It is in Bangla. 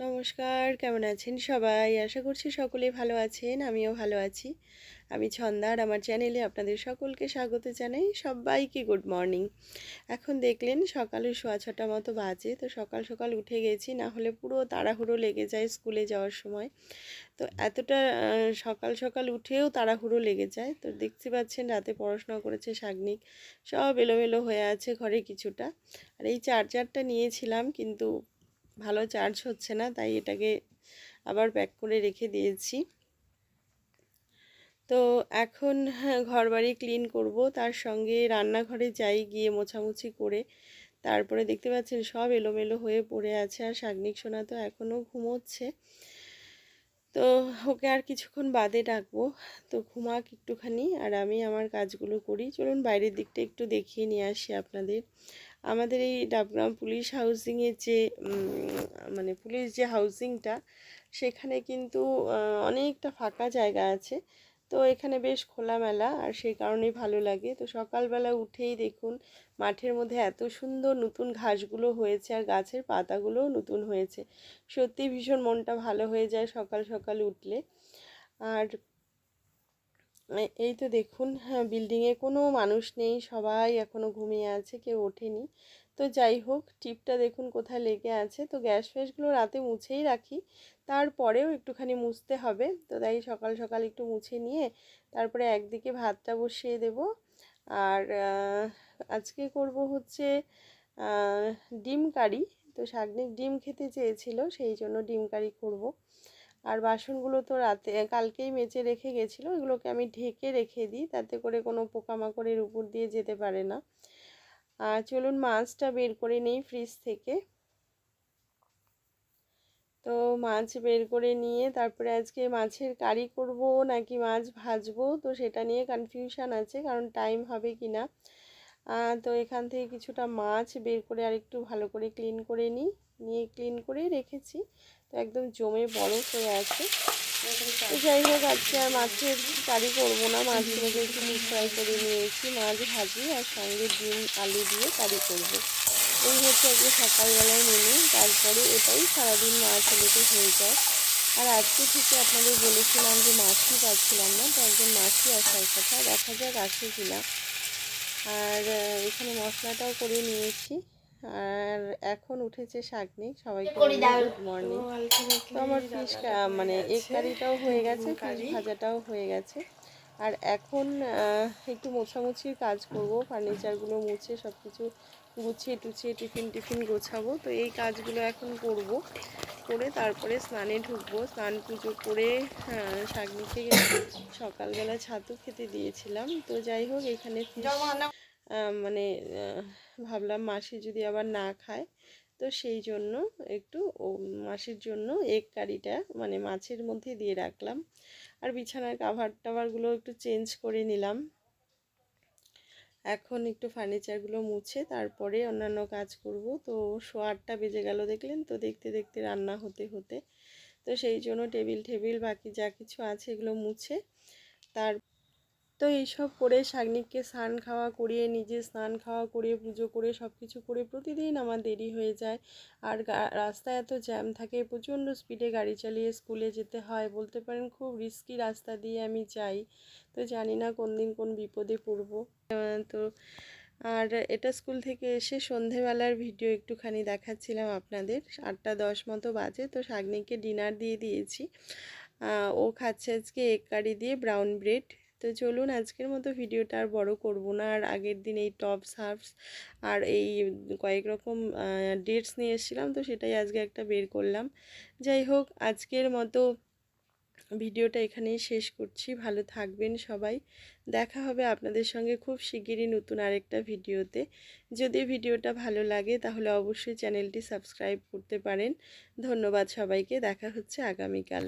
নমস্কার, কেমন আছেন সবাই? আশা করছি সকলেই ভালো আছেন, আমিও ভালো আছি। আমি ছন্দার আমার চ্যানেলে আপনাদের সকলকে স্বাগত জানাই। সবাইকে গুড মর্নিং। এখন দেখলেন সকালে সোয়া ছটা মতো বাজে, তো সকাল সকাল উঠে গেছি, না হলে পুরো তাড়াহুড়ো লেগে যায় স্কুলে যাওয়ার সময়। তো এতটা সকাল সকাল উঠেও তাড়াহুড়ো লেগে যায়। তো দেখতে পাচ্ছেন রাতে পড়াশোনা করেছে শাগনিক। সব এলোমেলো হয়ে আছে ঘরে কিছুটা। আর এই চার্জারটা নিয়েছিলাম, কিন্তু ভালো চার্জ হচ্ছে না তাই এটাকে আবার প্যাক করে রেখে দিয়েছি। তো এখন হ্যাঁ, ঘর বাড়ি ক্লিন করব তার সঙ্গে রান্নাঘরে যাই গিয়ে মোছামুছি করে তারপরে দেখতে পাচ্ছেন সব এলোমেলো হয়ে পড়ে আছে আর শাগনিক সোনা তো এখনও ঘুমোচ্ছে। তো ওকে আর কিছুক্ষণ বাদে ডাকবো তো ঘুমাক একটুখানি আর আমি আমার কাজগুলো করি। চলুন বাইরের দিকটা একটু দেখিয়ে নিয়ে আসি আপনাদের। আমাদের এই ডাবগ্রাম পুলিশ হাউজিংয়ের যে মানে পুলিশ যে হাউজিংটা, সেখানে কিন্তু অনেকটা ফাঁকা জায়গা আছে। তো এখানে বেশ খোলামেলা আর সেই কারণেই ভালো লাগে। তো সকালবেলা উঠেই দেখুন, মাঠের মধ্যে এত সুন্দর নতুন ঘাসগুলো হয়েছে আর গাছের পাতাগুলোও নতুন হয়েছে। সত্যি ভীষণ মনটা ভালো হয়ে যায় সকাল সকাল উঠলে। আর এই তো দেখুন হ্যাঁ বিল্ডিংয়ে কোনো মানুষ নেই, সবাই এখনও ঘুমিয়ে আছে, কেউ ওঠেনি। তো যাই হোক, টিপটা দেখুন কোথায় লেগে আছে। তো গ্যাস ফ্যাসগুলো রাতে মুছেই রাখি, তারপরেও একটুখানি মুছতে হবে। তো তাই সকাল সকাল একটু মুছে নিয়ে, তারপরে একদিকে ভাতটা বসিয়ে দেব। আর আজকে করব হচ্ছে ডিম কারি। তো শাগনিক ডিম খেতে চেয়েছিল, সেই জন্য ডিম কারি করব। আর বাসনগুলো তো রাতে কালকেই মেচে রেখে গেছিল, এগুলোকে আমি ঢেকে রেখে দিই, তাতে করে কোনো পোকামাকড়ের উপর দিয়ে যেতে পারে না। আর চলুন মাছটা বের করে নেই ফ্রিজ থেকে। তো মাছ বের করে নিয়ে তারপরে আজকে মাছের কারি করব নাকি মাছ ভাজবো, তো সেটা নিয়ে কনফিউশান আছে, কারণ টাইম হবে কি না তো এখান থেকে কিছুটা মাছ বের করে আর একটু ভালো করে ক্লিন করে নিই, নিয়ে ক্লিন করে রেখেছি। তো একদম জমে বরফ হয়ে আছে। যাই হোক, আজকে আর মাছের কারি করব না। মাছগুলোকে একটু ফ্রাই করে নিয়েছি। মাছ ভাজি আর সঙ্গে ডিম, আলু দিয়ে কারি করব। এই হচ্ছে আজকে সকালবেলায় মেনু তারপরে এটাই সারাদিন মাছ হলেতে হয়ে যায়। আর আজকে থেকে আপনাদের বলেছিলাম যে মাছই পাচ্ছিলাম না, তো একজন মাছই আসার কথা। দেখা যাক আসে কিনা। আর এখানে মশলাটাও করে নিয়েছি। আর এখন উঠেছে শাকনিক সবাইকে গুড মর্নিং তো আমার ফিশ মানে এগ কারিটাও হয়ে গেছে ফিশ ভাজাটাও হয়ে গেছে। আর এখন একটু মোছামুছির কাজ করব ফার্নিচারগুলো মুছে সব কিছু গুছিয়ে টুছিয়ে টিফিন টিফিন গোছাবো। তো এই কাজগুলো এখন করব করে তারপরে স্নানে ঢুকবো। স্নান পুজো করে শাকনিকে সকালবেলা ছাতু খেতে দিয়েছিলাম। তো যাই হোক এখানে মানে ভাবলাম মাসি যদি আবার না খায়, তো সেই জন্য একটু ও মাসির জন্য এগ কারিটা মানে মাছের মধ্যে দিয়ে রাখলাম। আর বিছানার কাভার টাভারগুলো একটু চেঞ্জ করে নিলাম। এখন একটু ফার্নিচারগুলো মুছে তারপরে অন্যান্য কাজ করব। তো শোয়ারটা বেজে গেল দেখলেন? তো দেখতে দেখতে রান্না হতে হতে, তো সেই জন্য টেবিল টেবিল বাকি যা কিছু আছে এগুলো মুছে, তার তো এইসব করে শাগনিককে স্নান খাওয়া করিয়ে, নিজে স্নান খাওয়া করিয়ে, পুজো করে সব কিছু করে প্রতিদিন আমার দেরি হয়ে যায়। আর রাস্তায় এত জ্যাম থাকে, প্রচণ্ড স্পিডে গাড়ি চালিয়ে স্কুলে যেতে হয়। বলতে পারেন খুব রিস্কি রাস্তা দিয়ে আমি যাই। তো জানি না কোন দিন কোন বিপদে পড়ব। তো আর এটা স্কুল থেকে এসে সন্ধেবেলার ভিডিও একটুখানি দেখাচ্ছিলাম আপনাদের। আটটা দশ মতো বাজে, তো শাগনিককে ডিনার দিয়ে দিয়েছি। ও খাচ্ছে আজকে এক কারি দিয়ে ব্রাউন ব্রেড তো চলুন আজকের মতো ভিডিওটা আর বড় করব না। আর আগের দিন এই টপ সার্ভস আর এই কয়েক রকম ডেটস নিয়ে এসেছিলাম, তো সেটাই আজকে একটা বের করলাম। যাই হোক, আজকের মতো ভিডিওটা এখানেই শেষ করছি। ভালো থাকবেন সবাই। দেখা হবে আপনাদের সঙ্গে খুব শিগগিরই নতুন আরেকটা ভিডিওতে। যদি ভিডিওটা ভালো লাগে, তাহলে অবশ্যই চ্যানেলটি সাবস্ক্রাইব করতে পারেন। ধন্যবাদ সবাইকে। দেখা হচ্ছে আগামীকাল।